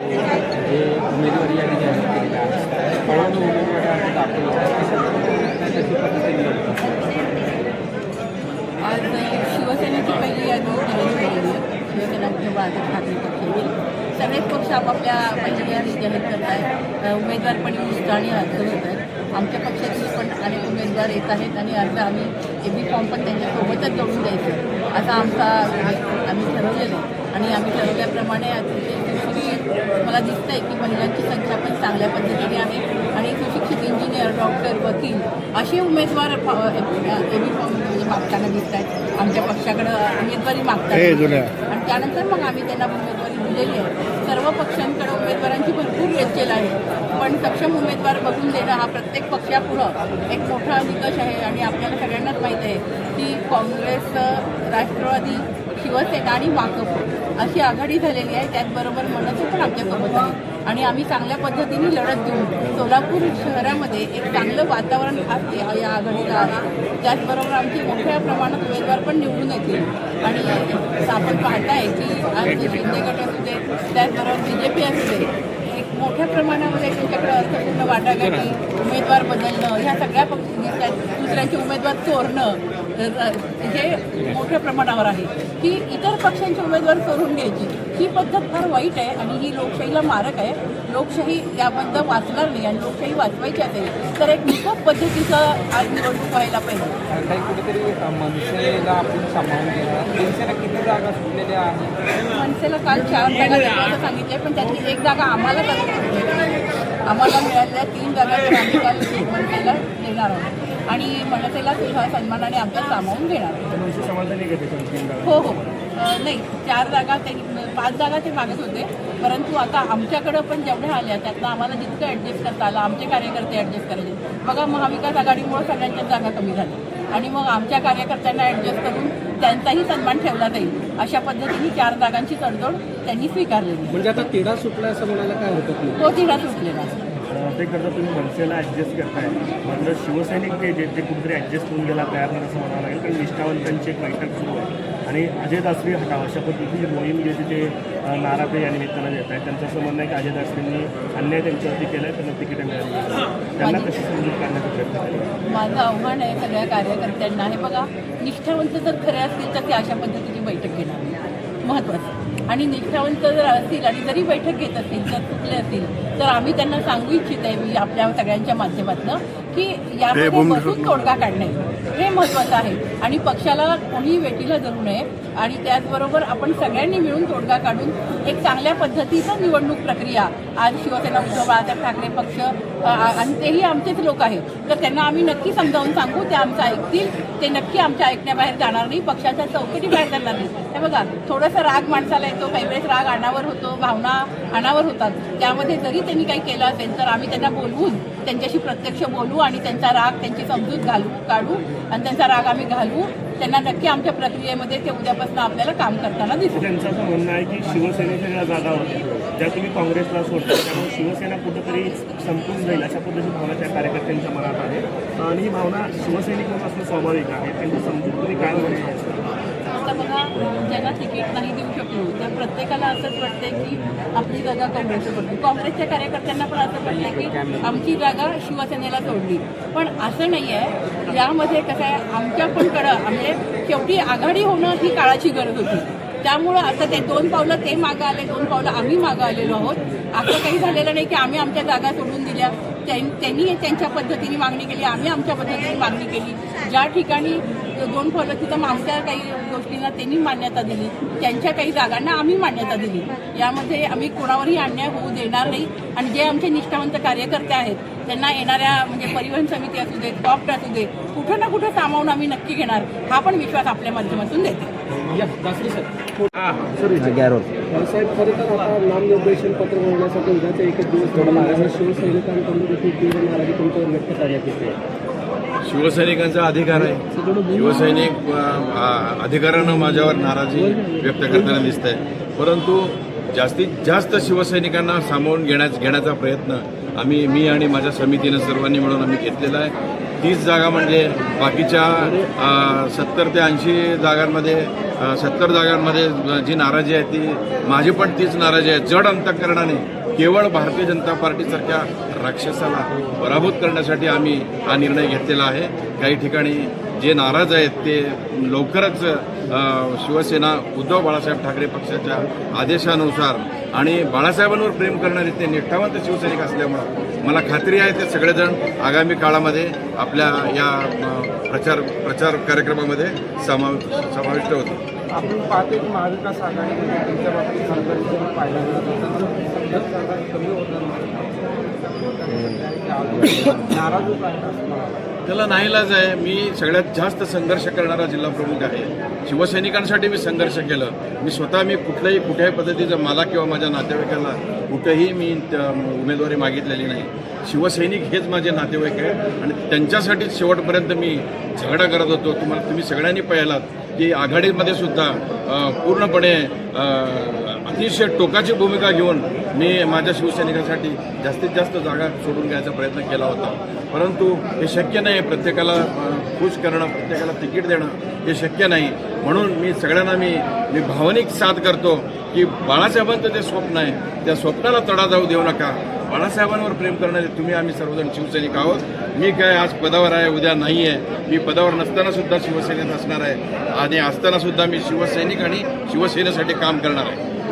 जे उमेदवारी यादी जाहीर केलेली आहे कळवून उमेदवारी अर्ज दाखल होत आज शिवसेनेची पहिली यादी जाहीर केलेली आहे शिवसेना उद्धव ठाकरे पक्षाची सगळेच पक्ष आपापल्या पहिली यादी जाहीर करत आहेत उमेदवार पण आणि अर्ज होत आहेत. आमच्या पक्षातील पण अनेक उमेदवार येत आहेत आणि अर्ज आम्ही ए बी फॉर्म पण त्यांच्यासोबतच जोडून द्यायचं. असा आमचा आम्ही ठरवलेलं आहे. आणि आम्ही ठरवल्याप्रमाणे अतिशय मला दिसतं आहे की महिलांची संख्या पण चांगल्या पद्धतीने आहे आणि सुशिक्षित इंजिनियर डॉक्टर वकील असे उमेदवार ए बी फॉर्म म्हणजे मागताना दिसत आहेत आमच्या पक्षाकडं उमेदवारी मागतात आणि त्यानंतर मग आम्ही त्यांना उमेदवारी दिलेली आहे. सर्व पक्षांकडे उमेदवारांची भरपूर रेचेल आहे. पण सक्षम उमेदवार बघून देणं हा प्रत्येक पक्षापुढं एक मोठा निकष आहे. आणि आपल्याला सगळ्यांनाच माहीत आहे की काँग्रेस राष्ट्रवादी शिवसेना आणि माकप अशी आघाडी झालेली आहे त्याचबरोबर मनसे पण आमच्यासोबत आहे आणि आम्ही चांगल्या पद्धतीने लढत देऊन सोलापूर शहरामध्ये एक चांगलं वातावरण असते या आघाडीला आहे त्याचबरोबर आमचे मोठ्या प्रमाणात उमेदवार पण निवडून येतील. आणि आपण पाहताय की आमचे शिंदे गट असू दे त्याचबरोबर बी जे पी असू दे एक मोठ्या प्रमाणामध्ये त्यांच्याकडे अर्थपूर्ण वाटाघाटी उमेदवार बदलणं ह्या सगळ्या पक्ष आहेत दुसऱ्यांचे उमेदवार चोरणं हे मोठ्या प्रमाणावर आहे. की इतर पक्षांचे उमेदवार चोरून घ्यायची. ही पद्धत फार वाईट आहे आणि ही लोकशाहीला मारक आहे. लोकशाही याबद्दल वाचणार नाही आणि लोकशाही वाचवायची असेल तर एक निकट पद्धतीचं आज निवडणूक व्हायला पाहिजे. काही कुठेतरी अ, मनसेला आपण सामावून घेणार मनसेला किती जागा सुटलेल्या आहेत? मनसेला काल चार जागा देण्याचं सांगितलंय पण त्यातली एक जागा आम्हाला आम्हाला मिळालेल्या तीन जागा तर आम्ही काल मनसेला देणार आहोत. आणि मनसेला सुद्धा सन्मानाने आमच्या सामावून घेणार. हो हो. नाही चार जागा ते पाच जागा ते मागत होते. परंतु आता आमच्याकडं पण जेवढ्या आल्या त्यातनं आम्हाला जितकं ॲडजस्ट करता आलं आमचे कार्यकर्ते ॲडजस्ट करायचे. बघा महाविकास आघाडीमुळे सगळ्यांच्याच जागा कमी झाल्या. आणि मग आमच्या कार्यकर्त्यांना ॲडजस्ट करून त्यांचाही सन्मान ठेवला जाईल. अशा पद्धतीने चार जागांची तडजोड त्यांनी स्वीकारलेली. म्हणजे आता तिढा सुटला असं म्हणायला काय नाही. तो तिढा सुटलेला. ते करता तुम्ही मनसेला ॲडजस्ट करताय. मात्र शिवसैनिक ते जे ते कुठेतरी ॲडजस्ट होऊन गेला तयार नाही असं म्हणावं लागेल. कारण निष्ठावंतांची एक बैठक सुरू आहे. आणि अजय दासरी हटाव अशा पद्धतीची मोहीम जी आहे ते नारा ते या निमित्तानं देत आहेत. त्यांचं असं म्हणणं आहे की अजय दासरींनी अन्याय त्यांच्यावरती केला आहे त्यांना तिकीटं मिळाली त्यांना कशी समजून काढण्याचा प्रयत्न केला? माझं आव्हान आहे सगळ्या कार्यकर्त्यांना. हे बघा निष्ठावंत जर खरे असतील तर ते अशा पद्धतीची बैठक घेणार महत्वाचं. आणि निष्ठावंत जर असतील आणि जरी बैठक घेत असतील जर चुकले असतील तर आम्ही त्यांना सांगू इच्छित आहे मी आपल्या सगळ्यांच्या माध्यमातून. की यामध्ये बसून तोडगा काढणे हे महत्वाचं आहे. आणि पक्षाला कोणी वेटीला धरू नये. आणि त्याचबरोबर आपण सगळ्यांनी मिळून तोडगा काढून एक चांगल्या पद्धतीचं निवडणूक प्रक्रिया आज शिवसेना उद्धव बाळासाहेब ठाकरे पक्ष आणि तेही आमचेच लोक आहेत. तर त्यांना आम्ही नक्की समजावून सांगू ते आमचं ऐकतील. ते नक्की आमच्या ऐकण्याबाहेर जाणार नाही. पक्षाच्या चौकटी बाहेर जाणार नाही. हे बघा थोडासा राग माणसाला येतो. काही वेळेस राग अनावर होतो भावना अनावर होतात. त्यामध्ये जरी त्यांनी काही केलं असेल तर आम्ही त्यांना बोलवून त्यांच्याशी प्रत्यक्ष बोलू आणि त्यांचा राग त्यांची समजूत घालू काढू आणि त्यांचा राग आम्ही घालू. त्यांना नक्की आमच्या प्रक्रियेमध्ये ते उद्यापासून आपल्याला काम करताना दिसू त्यांचं असं म्हणणं आहे की शिवसेनेच्या ज्या जागा होत्या ज्या तुम्ही काँग्रेसला सोडता त्यामुळे शिवसेना कुठंतरी संपून जाईल अशा पद्धतीची भावना त्या कार्यकर्त्यांच्या मनात आहे. आणि ही भावना शिवसैनिक असणं स्वाभाविक आहे. त्यांची समजूत तुम्ही काय म्हणू आता बघा ज्यांना तिकीट नाही देऊ शकलो तर प्रत्येकाला असंच वाटतंय की आपली जागा काँग्रेसला पडली. काँग्रेसच्या कार्यकर्त्यांना पण असं वाटतंय की आमची जागा शिवसेनेला सोडली. पण असं नाही आहे यामध्ये कसं आहे आमच्या पण कडं म्हणजे शेवटी आघाडी होणं ही काळाची गरज होती. त्यामुळं आता ते दोन पावलं ते मागं आले दोन पावलं आम्ही मागं आलेलो आहोत. असं काही झालेलं नाही की आम्ही आमच्या जागा सोडून दिल्या. त्यां- त्यांनी त्यांच्या पद्धतीने मागणी केली आम्ही आमच्या पद्धतीने मागणी केली. ज्या ठिकाणी दोन पावलं तिथं आमच्या काही गोष्टींना त्यांनी मान्यता दिली त्यांच्या काही जागांना आम्ही मान्यता दिली. यामध्ये आम्ही कोणावरही अन्याय होऊ देणार नाही. आणि जे आमचे निष्ठावंत कार्यकर्ते आहेत त्यांना येणाऱ्या म्हणजे परिवहन समिती असू दे कॉप्ट असू दे कुठं ना कुठं सामावून आम्ही नक्की घेणार हा पण विश्वास आपल्या माध्यमातून देते या साहेब खरं तर आता नामनिर्देशन पत्र बनवण्यासाठी उद्याचा एकच दिवस थोडा आणि शिवसैनिकांकडून देखील तीव्र नाराजी तुमच्यावर व्यक्त करण्यात येते शिवसैनिकांचा अधिकार आहे. शिवसैनिक अ, अधिकारानं माझ्यावर नाराजी व्यक्त करताना दिसत आहे परंतु जास्तीत जास्त शिवसैनिकांना सामावून घेण्याच घेण्याचा प्रयत्न आम्ही मी आणि माझ्या समितीनं सर्वांनी मिळून आम्ही घेतलेला आहे. तीस जागा म्हणजे बाकीच्या सत्तर ते ऐंशी जागांमध्ये सत्तर जागांमध्ये जी नाराजी आहे ती माझी पण तीच नाराजी आहे. जड अंतकरणाने केवळ भारतीय जनता पार्टीसारख्या राक्षसाला पराभूत करण्यासाठी आम्ही हा निर्णय घेतलेला आहे. काही ठिकाणी जे नाराज आहेत ते लवकरच शिवसेना उद्धव बाळासाहेब ठाकरे पक्षाच्या आदेशानुसार आणि बाळासाहेबांवर प्रेम करणारे ते निष्ठावंत शिवसैनिक असल्यामुळं मला खात्री आहे ते सगळेजण आगामी काळामध्ये आपल्या या प्रचार प्रचार कार्यक्रमामध्ये समाव समाविष्ट होतील. आपण पाहतो की महाविकास आघाडीमध्ये तुमच्या बाबतीत पाहिला त्याला नाईलाज आहे. मी सगळ्यात जास्त संघर्ष करणारा जिल्हा प्रमुख आहे. शिवसैनिकांसाठी मी संघर्ष केलं. मी स्वतः मी कुठल्याही कुठल्याही पद्धतीचं मला किंवा माझ्या नातेवाईकाला कुठेही मी त्या उमेदवारी मागितलेली नाही. शिवसैनिक हेच माझे नातेवाईक आहेत. आणि त्यांच्यासाठीच शेवटपर्यंत मी झगडा करत होतो. तुम्हाला तुम्ही सगळ्यांनी पाहिलात की आघाडीमध्ये सुद्धा पूर्णपणे अतिशय टोकाची भूमिका घेऊन मी माझ्या शिवसैनिकासाठी जास्तीत जास्त जागा सोडून घ्यायचा प्रयत्न केला होता. परंतु हे शक्य नाही प्रत्येकाला खुश करणं प्रत्येकाला तिकीट देणं हे शक्य नाही. म्हणून मी सगळ्यांना मी मी भावनिक साथ करतो की बाळासाहेबांचं जे स्वप्न आहे त्या स्वप्नाला तडा जाऊ देऊ नका. बाळासाहेबांवर प्रेम करणारे तुम्ही आम्ही सर्वजण शिवसैनिक आहोत. मी काय आज पदावर आहे उद्या नाही आहे. मी पदावर नसताना सुद्धा शिवसेनेत असणार आहे. आणि असताना सुद्धा मी शिवसैनिक आणि शिवसेनेसाठी काम करणार आहे.